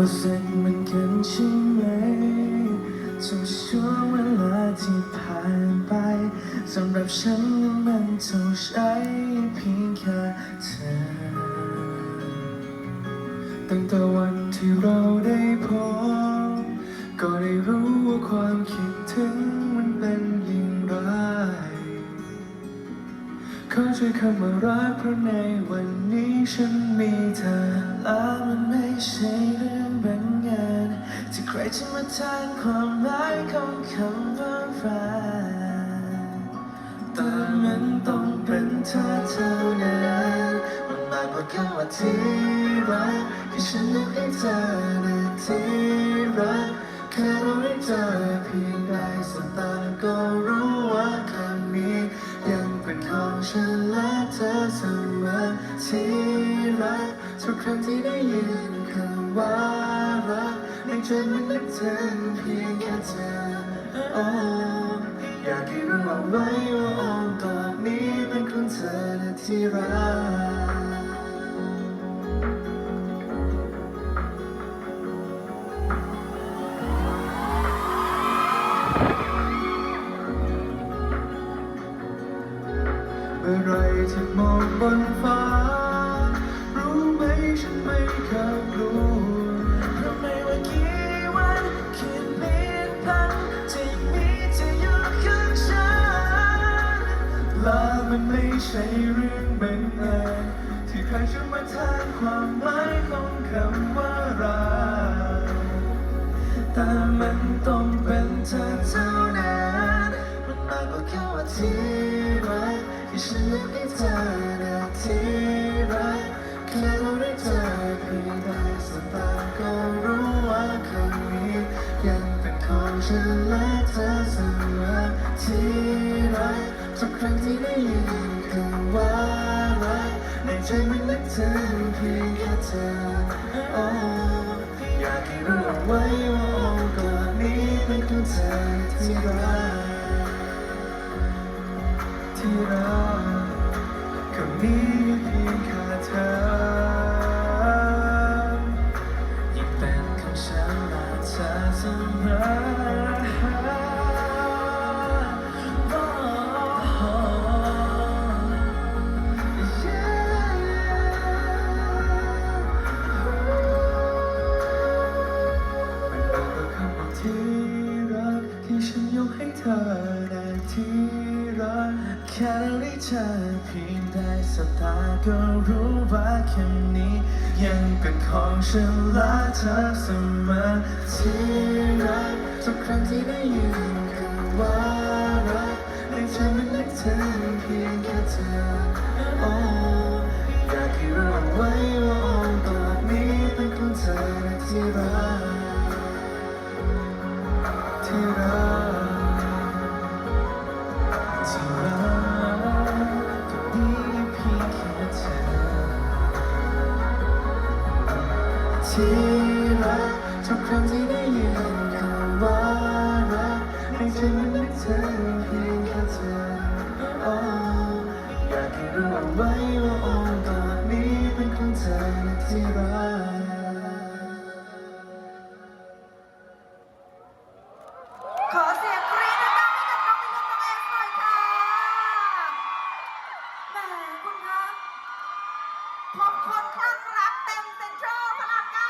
รู้สึกมือนกันใช่ไหมทุกช่วงเวลาที่ผ่านไปสำหรับฉันมันเท่าใช้เพียงแค่เธอ ตั้งแต่วันที่เราได้พบก็ได้รู้ว่าความคิดถึงมันเป็นอย่างไรขอช่วยคำว่ารักเพราะในวันนี้ฉันมีเธอและมันไม่ใช่ ที่ใครจะมาแทนความหมายของคำว่ารักแต่มันต้องเป็นเธอเท่านั้นมันมากกว่าคำว่าที่รักที่ฉันนึกให้เธอนที่รักแค่เราได้เจอเพียงใดสบตาก็รู้ว่าคำนี้ยังเป็นของฉันและเธอเสมอที่รักทุกครั้งที่ได้ยินคำว่ารัก ในใจมันนึกถึงเพียงแค่เธอโอ้อยากให้รู้เอาไว้ว่าอ้อมกอดนี้เป็นของเธอและที่รักเมื่อไรที่มองบนฟ้า มันไม่ใช่เรื่องบังเอิญที่ใครจะมาแทนความหมายของคำว่ารักแต่มันต้องเป็นเธอเท่านั้นมันมากกว่าแค่ว่าที่รักที่ฉันนึกให้เธอนะที่รักแค่เราได้เจอเพียงใดสบตาก็รู้ว่าคำนี้ยังเป็นของฉันและเธอเสมอที่รักทุกครั้งที่ ในใจมันนึกถึงเพียงแค่เธอโอ้อยากให้รู้เอาไว้ว่าอ้อมกอดนี้เป็นของเธอที่รักที่รักคำนี้เพียงแค่เธอยิ่งเป็นของฉันและเธอเสมอ แค่ได้เจอเพียงได้สบตาก็รู้ว่าคำนี้ ยังเป็นของฉันและเธอเสมอที่รักทุกครั้งที่ได้ยิน ที่รักทุกครั้งที่ได้ยินคำว่ารักในใจมันนึกถึงเพียงแค่เธออยากให้รู้เอาไว้ว่าอ้อมกอดนี้เป็นของเธอและที่รักขอเสียงกรี๊ดดังๆให้กับน้องมินน้องเอสหน่อยค่ะแหมคุณคะพบคนคลั่งรักเต็มเซ็นทรัล